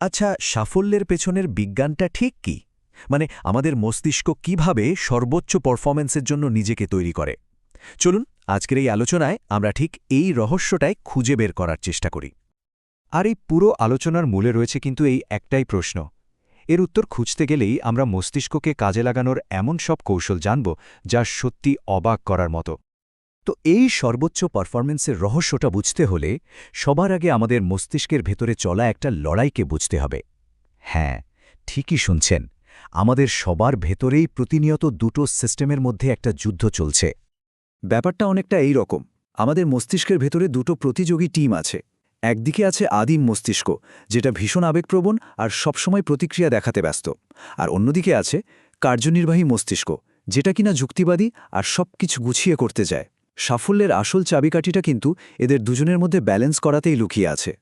আচ্ছা সাফল্যের পেছনের বিজ্ঞানটা ঠিক কি? মানে আমাদের মস্তিষ্ক কীভাবে সর্বোচ্চ পারফরম্যান্সের জন্য নিজেকে তৈরি করে? চলুন, আজকের এই আলোচনায় আমরা ঠিক এই রহস্যটাই খুঁজে বের করার চেষ্টা করি। আর এই পুরো আলোচনার মূলে রয়েছে কিন্তু এই একটাই প্রশ্ন। এর উত্তর খুঁজতে গেলেই আমরা মস্তিষ্ককে কাজে লাগানোর এমন সব কৌশল জানব যা সত্যি অবাক করার মতো। তো এই সর্বোচ্চ পারফরম্যান্সের রহস্যটা বুঝতে হলে সবার আগে আমাদের মস্তিষ্কের ভেতরে চলা একটা লড়াইকে বুঝতে হবে। হ্যাঁ ঠিকই শুনছেন, আমাদের সবার ভেতরেই প্রতিনিয়ত দুটো সিস্টেমের মধ্যে একটা যুদ্ধ চলছে। ব্যাপারটা অনেকটা এই রকম, আমাদের মস্তিষ্কের ভেতরে দুটো প্রতিযোগী টিম আছে, একদিকে আছে আদিম মস্তিষ্ক, যেটা ভীষণ আবেগপ্রবণ আর সবসময় প্রতিক্রিয়া দেখাতে ব্যস্ত, আর অন্যদিকে আছে কার্যনির্বাহী মস্তিষ্ক, যেটা কিনা যুক্তিবাদী আর সব কিছু গুছিয়ে করতে যায় সাফল্যের আসল চাবিকাঠিটা কিন্তু এদের দুজনের মধ্যে ব্যালেন্স করাতেই লুকিয়ে আছে।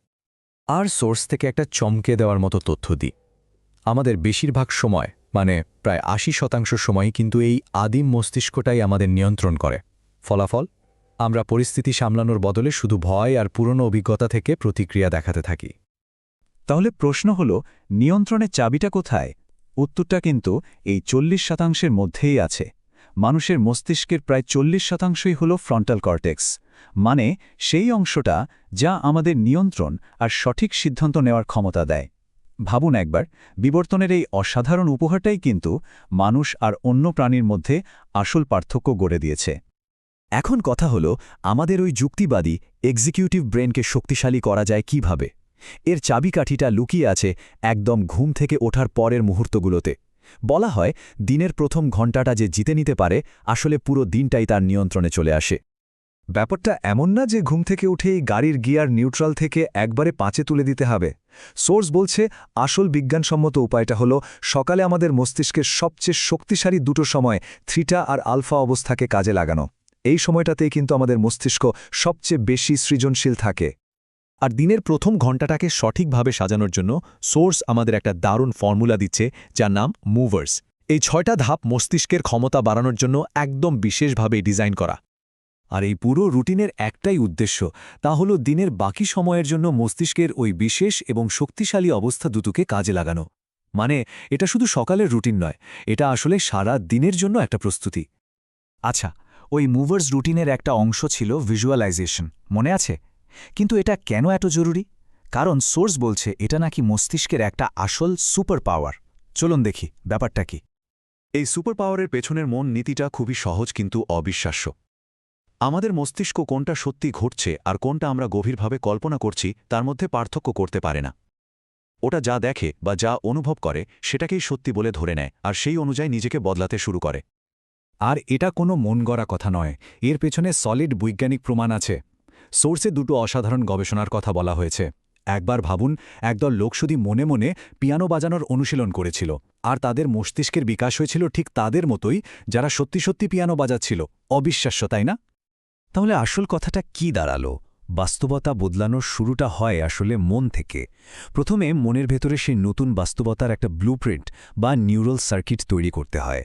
আর সোর্স থেকে একটা চমকে দেওয়ার মতো তথ্য দিই। আমাদের বেশিরভাগ সময় মানে প্রায় আশি শতাংশ সময় কিন্তু এই আদিম মস্তিষ্কটাই আমাদের নিয়ন্ত্রণ করে। ফলাফল? আমরা পরিস্থিতি সামলানোর বদলে শুধু ভয় আর পুরনো অভিজ্ঞতা থেকে প্রতিক্রিয়া দেখাতে থাকি। তাহলে প্রশ্ন হল, নিয়ন্ত্রণের চাবিটা কোথায়? উত্তরটা কিন্তু এই চল্লিশ শতাংশের মধ্যেই আছে। মানুষের মস্তিষ্কের প্রায় চল্লিশ শতাংশই হল ফ্রন্টাল কর্টেক্স মানে সেই অংশটা যা আমাদের নিয়ন্ত্রণ আর সঠিক সিদ্ধান্ত নেওয়ার ক্ষমতা দেয়। ভাবুন একবার, বিবর্তনের এই অসাধারণ উপহারটাই কিন্তু মানুষ আর অন্য প্রাণীর মধ্যে আসল পার্থক্য গড়ে দিয়েছে। এখন কথা হল, আমাদের ওই যুক্তিবাদী এক্সিকিউটিভ ব্রেনকে শক্তিশালী করা যায় কীভাবে? এর চাবিকাঠিটা লুকিয়ে আছে একদম ঘুম থেকে ওঠার পরের মুহূর্তগুলোতে। বলা হয়, দিনের প্রথম ঘণ্টাটা যে জিতে নিতে পারে, আসলে পুরো দিনটাই তার নিয়ন্ত্রণে চলে আসে। ব্যাপারটা এমন না যে ঘুম থেকে উঠেই গাড়ির গিয়ার নিউট্রাল থেকে একবারে পাঁচে তুলে দিতে হবে। সোর্স বলছে, আসল বিজ্ঞানসম্মত উপায়টা হল, সকালে আমাদের মস্তিষ্কের সবচেয়ে শক্তিশালী দুটো সময় থ্রিটা আর আলফা অবস্থাকে কাজে লাগানো। এই সময়টাতেই কিন্তু আমাদের মস্তিষ্ক সবচেয়ে বেশি সৃজনশীল থাকে। আর দিনের প্রথম ঘণ্টাটাকে সঠিকভাবে সাজানোর জন্য সোর্স আমাদের একটা দারুণ ফর্মুলা দিচ্ছে, যার নাম মুভার্স। এই ছয়টা ধাপ মস্তিষ্কের ক্ষমতা বাড়ানোর জন্য একদম বিশেষভাবে ডিজাইন করা। আর এই পুরো রুটিনের একটাই উদ্দেশ্য, তা হল দিনের বাকি সময়ের জন্য মস্তিষ্কের ওই বিশেষ এবং শক্তিশালী অবস্থা দুটোকে কাজে লাগানো। মানে এটা শুধু সকালের রুটিন নয়, এটা আসলে সারা দিনের জন্য একটা প্রস্তুতি। আচ্ছা ওই মুভার্স রুটিনের একটা অংশ ছিল ভিজুয়ালাইজেশন, মনে আছে? কিন্তু এটা কেন এত জরুরি? কারণ সোর্স বলছে এটা নাকি মস্তিষ্কের একটা আসল সুপার পাওয়ার চলুন দেখি, ব্যাপারটা কি? এই সুপার পাওয়ারের পেছনের মন নীতিটা খুবই সহজ কিন্তু অবিশ্বাস্য। আমাদের মস্তিষ্ক কোনটা সত্যি ঘটছে আর কোনটা আমরা গভীরভাবে কল্পনা করছি তার মধ্যে পার্থক্য করতে পারে না। ওটা যা দেখে বা যা অনুভব করে সেটাকেই সত্যি বলে ধরে নেয় আর সেই অনুযায়ী নিজেকে বদলাতে শুরু করে। আর এটা কোনো মন গড়া কথা নয়। এর পেছনে সলিড বৈজ্ঞানিক প্রমাণ আছে। সোর্সে দুটো অসাধারণ গবেষণার কথা বলা হয়েছে। একবার ভাবুন, একদল লোক শুধু মনে মনে পিয়ানো বাজানোর অনুশীলন করেছিল, আর তাদের মস্তিষ্কের বিকাশ হয়েছিল ঠিক তাদের মতোই যারা সত্যি সত্যি পিয়ানো বাজাচ্ছিল। অবিশ্বাস্য, তাই না? তাহলে আসল কথাটা কি দাঁড়াল? বাস্তবতা বদলানোর শুরুটা হয় আসলে মন থেকে। প্রথমে মনের ভেতরে সেই নতুন বাস্তবতার একটা ব্লুপ্রিন্ট বা নিউরাল সার্কিট তৈরি করতে হয়,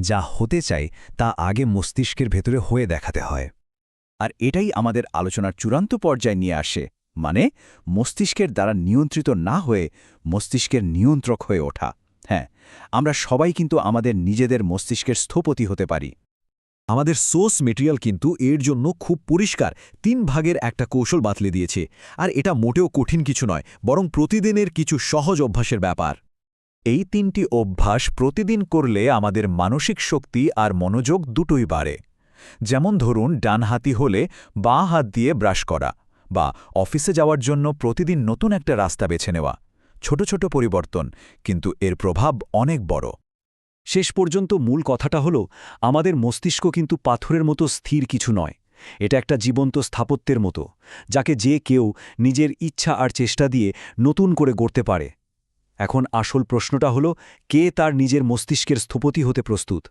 যা হতে চাই তা আগে মস্তিষ্কের ভেতরে হয়ে দেখাতে হয়। আর এটাই আমাদের আলোচনার চূড়ান্ত পর্যায়ে নিয়ে আসে মানে মস্তিষ্কের দ্বারা নিয়ন্ত্রিত না হয়ে মস্তিষ্কের নিয়ন্ত্রক হয়ে ওঠা। হ্যাঁ আমরা সবাই কিন্তু আমাদের নিজেদের মস্তিষ্কের স্থপতি হতে পারি। আমাদের সোর্স মেটেরিয়াল কিন্তু এর জন্য খুব পরিষ্কার, তিন ভাগের একটা কৌশল বাতলে দিয়েছে। আর এটা মোটেও কঠিন কিছু নয়, বরং প্রতিদিনের কিছু সহজ অভ্যাসের ব্যাপার। এই তিনটি অভ্যাস প্রতিদিন করলে আমাদের মানসিক শক্তি আর মনোযোগ দুটোই বাড়ে। যেমন ধরুন, ডানহাতি হলে বাঁ হাত দিয়ে ব্রাশ করা বা অফিসে যাওয়ার জন্য প্রতিদিন নতুন একটা রাস্তা বেছে নেওয়া। ছোট ছোট পরিবর্তন, কিন্তু এর প্রভাব অনেক বড়। শেষ পর্যন্ত মূল কথাটা হল, আমাদের মস্তিষ্ক কিন্তু পাথরের মতো স্থির কিছু নয়। এটা একটা জীবন্ত স্থাপত্যের মতো, যাকে যে কেউ নিজের ইচ্ছা আর চেষ্টা দিয়ে নতুন করে গড়তে পারে। এখন আসল প্রশ্নটা হল, কে তার নিজের মস্তিষ্কের স্থপতি হতে প্রস্তুত?